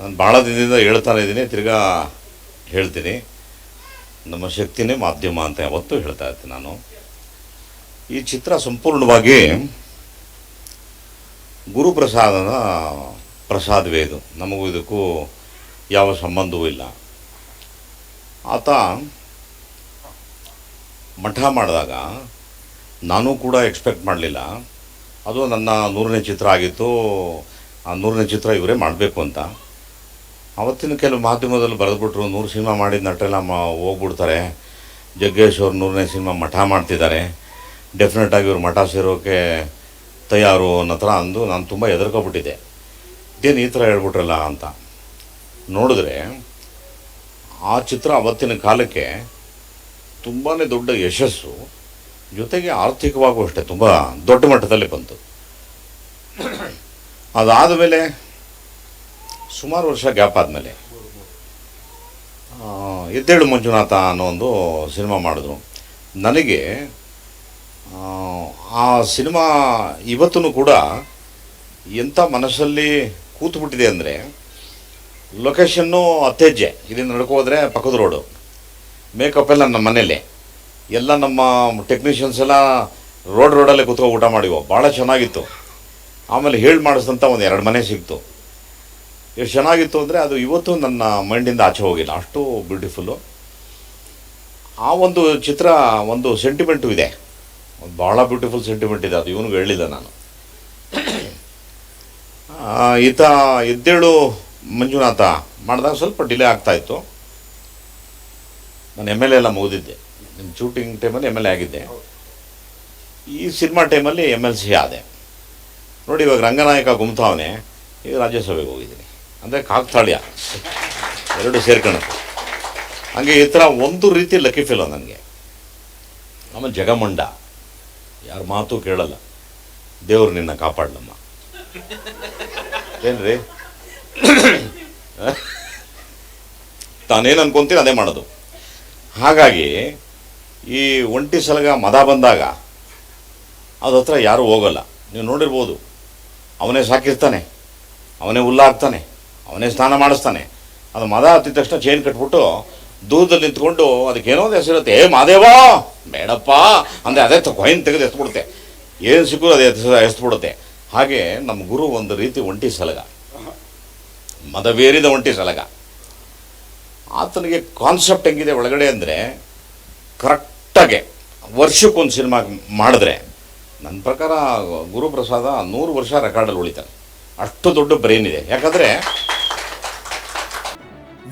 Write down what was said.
ನಾನು ಭಾಳ ದಿನದಿಂದ ಹೇಳ್ತಾನೆ ಇದ್ದೀನಿ, ತಿರ್ಗಾ ಹೇಳ್ತೀನಿ. ನಮ್ಮ ಶಕ್ತಿನೇ ಮಾಧ್ಯಮ ಅಂತ ಯಾವತ್ತೂ ಹೇಳ್ತಾ ಇರ್ತೀನಿ ನಾನು. ಈ ಚಿತ್ರ ಸಂಪೂರ್ಣವಾಗಿ ಗುರುಪ್ರಸಾದನ ಪ್ರಸಾದವೇ ಇದು. ನಮಗೂ ಇದಕ್ಕೂ ಯಾವ ಸಂಬಂಧವೂ ಇಲ್ಲ. ಆತ ಮಠ ಮಾಡಿದಾಗ ನಾನು ಕೂಡ ಎಕ್ಸ್ಪೆಕ್ಟ್ ಮಾಡಲಿಲ್ಲ. ಅದು ನನ್ನ ನೂರನೇ ಚಿತ್ರ ಆಗಿತ್ತು. ಆ ನೂರನೇ ಚಿತ್ರ ಇವರೇ ಮಾಡಬೇಕು ಅಂತ. ಅವತ್ತಿನ ಕೆಲವು ಮಾಧ್ಯಮದಲ್ಲಿ ಬರೆದ್ಬಿಟ್ರು, ನೂರು ಸಿನಿಮಾ ಮಾಡಿದ ನಟರೆಲ್ಲ ಮ, ಹೋಗ್ಬಿಡ್ತಾರೆ. ಜಗ್ಗೇಶ್ ಅವ್ರು ನೂರನೇ ಸಿನಿಮಾ ಮಠ ಮಾಡ್ತಿದ್ದಾರೆ. ಡೆಫಿನೆಟಾಗಿ ಇವ್ರು ಮಠ ಸೇರೋಕ್ಕೆ ತಯಾರು ಅನ್ನೋ ಥರ ಅಂದು ನಾನು ತುಂಬ ಹೆದರ್ಕೊಬಿಟ್ಟಿದ್ದೆ. ಇದೇನು ಈ ಥರ ಹೇಳ್ಬಿಟ್ರಲ್ಲ ಅಂತ. ನೋಡಿದ್ರೆ ಆ ಚಿತ್ರ ಅವತ್ತಿನ ಕಾಲಕ್ಕೆ ತುಂಬಾ ದೊಡ್ಡ ಯಶಸ್ಸು, ಜೊತೆಗೆ ಆರ್ಥಿಕವಾಗೂ ಅಷ್ಟೇ, ತುಂಬ ದೊಡ್ಡ ಮಟ್ಟದಲ್ಲಿ ಬಂತು. ಅದಾದ ಮೇಲೆ ಸುಮಾರು ವರ್ಷ ಗ್ಯಾಪ್ ಆದಮೇಲೆ. ಎದ್ದೇಳು ಮಂಜುನಾಥ ಅನ್ನೋ ಒಂದು ಸಿನಿಮಾ ಮಾಡಿದ್ರು. ನನಗೆ ಆ, ಸಿನಿಮಾ ಇವತ್ತೂ ಕೂಡ ಎಂಥ ಮನಸ್ಸಲ್ಲಿ ಕೂತ್ಬಿಟ್ಟಿದೆ ಅಂದರೆ ಲೊಕೇಶನ್ನು ಅತ್ತೆಜ್ಜೆ ಇಲ್ಲಿಂದ ನಡ್ಕೋದ್ರೆ ಪಕ್ಕದ ರೋಡು. ಮೇಕಪ್ ಎಲ್ಲ ನಮ್ಮ ಮನೇಲಿ ಎಲ್ಲ ನಮ್ಮ ಟೆಕ್ನಿಷಿಯನ್ಸ್ ಎಲ್ಲ ರೋಡ್ ರೋಡಲ್ಲೇ ಕೂತ್ಕೊಂಡು ಊಟ ಮಾಡಿವೋ ಭಾಳ ಚೆನ್ನಾಗಿತ್ತು. ಆಮೇಲೆ ಹೇಳಿ ಮಾಡಿಸಿದಂಥ ಒಂದು ಎರಡು ಮನೆ ಸಿಕ್ತು. ಎಷ್ಟು ಚೆನ್ನಾಗಿತ್ತು ಅಂದರೆ ಅದು ಇವತ್ತು ನನ್ನ ಮೈಂಡಿಂದ ಆಚೆ ಹೋಗಿಲ್ಲ. ಅಷ್ಟು ಬ್ಯೂಟಿಫುಲ್ಲು ಆ ಒಂದು ಚಿತ್ರ, ಒಂದು ಸೆಂಟಿಮೆಂಟು ಇದೆ. ಒಂದು ಭಾಳ ಬ್ಯೂಟಿಫುಲ್ ಸೆಂಟಿಮೆಂಟ್ ಇದೆ. ಅದು ಇವನಿಗೆ ಹೇಳಿಲ್ಲ ನಾನು. ಈತ ಎದ್ದೇಳು ಮಂಜುನಾಥ ಮಾಡಿದಾಗ ಸ್ವಲ್ಪ ಡಿಲೇ ಆಗ್ತಾಯಿತ್ತು ನಾನು ಎಂ ಎಲ್ ಎಲ್ಲ ಮುಗಿದಿದ್ದೆ. ನಿಮ್ಮ ಶೂಟಿಂಗ್ ಟೈಮಲ್ಲಿ ಎಂ ಎಲ್ ಎ ಆಗಿದ್ದೆ. ಈ ಸಿನಿಮಾ ಟೈಮಲ್ಲಿ ಎಂ ಎಲ್ ಸಿ ಆದೆ. ನೋಡಿ ಇವಾಗ ರಂಗನಾಯಕ ಗುಮ್ತಾವನೆ ಈಗ ರಾಜ್ಯಸಭೆಗೆ ಹೋಗಿದ್ದೀನಿ. ಅಂದರೆ ಕಾಕ್ತಾಳ್ಯ. ಎರಡು ಸೇರ್ಕೊಳ್ಳುತ್ತೆ ಹಂಗೆ ಈ ಥರ ಒಂದು ರೀತಿ ಲಕ್ಕಿ ಫೀಲ್ ನನಗೆ. ಆಮೇಲೆ ಜಗಮಂಡ, ಯಾರ ಮಾತು ಕೇಳಲ್ಲ. ದೇವರು ನಿನ್ನ ಕಾಪಾಡಲಮ್ಮ. ಏನ್ರಿ? ತಾನೇನು ಅನ್ಕೊಂತೀನಿ ಅದೇ ಮಾಡೋದು. ಹಾಗಾಗಿ ಈ ಒಂಟಿ ಸಲಗ ಮದ ಬಂದಾಗ ಅದ ಹತ್ರ ಯಾರೂ ಹೋಗಲ್ಲ. ನೀವು ನೋಡಿರ್ಬೋದು. ಅವನೇ ಸಾಕಿರ್ತಾನೆ. ಅವನೇ ಹುಲ್ಲಾಕ್ತಾನೆ. ಅವನೇ ಸ್ನಾನ ಮಾಡಿಸ್ತಾನೆ. ಅದು ಮದ ಹತ್ತಿದ ತಕ್ಷಣ ಚೈನ್ ಕಟ್ಬಿಟ್ಟು ದೂರದಲ್ಲಿ ನಿಂತ್ಕೊಂಡು ಅದಕ್ಕೇನೋ ಒಂದು ಹೆಸರಿರುತ್ತೆ. ಏ ಮಾದೇವಾ! ಬೇಡಪ್ಪ! ಅಂದರೆ ಅದೇ ಕೊಯ್ನ್ ತೆಗೆದು ಎತ್ಬಿಡುತ್ತೆ. ಏನು ಸಿಕ್ಕೂ ಅದೇ ಎಸ್ ಎಸ್ಬಿಡುತ್ತೆ ಹಾಗೆ ನಮ್ಮ ಗುರು ಒಂದು ರೀತಿ ಒಂಟಿ ಸಲಗ. ಮದವೇರಿದ ಒಂಟಿ ಸಲಗ. ಆತನಿಗೆ ಕಾನ್ಸೆಪ್ಟ್ ಹೆಂಗಿದೆ ಒಳಗಡೆ ಅಂದರೆ ಕರೆಕ್ಟಾಗೆ ವರ್ಷಕ್ಕೊಂದು ಸಿನಿಮಾ ಮಾಡಿದ್ರೆ ನನ್ನ ಪ್ರಕಾರ ಗುರುಪ್ರಸಾದ ನೂರು ವರ್ಷ ರೆಕಾರ್ಡಲ್ಲಿ ಉಳಿತಾನೆ. ಅಷ್ಟು ದೊಡ್ಡ ಬ್ರೈನ್ ಇದೆ. ಯಾಕಂದರೆ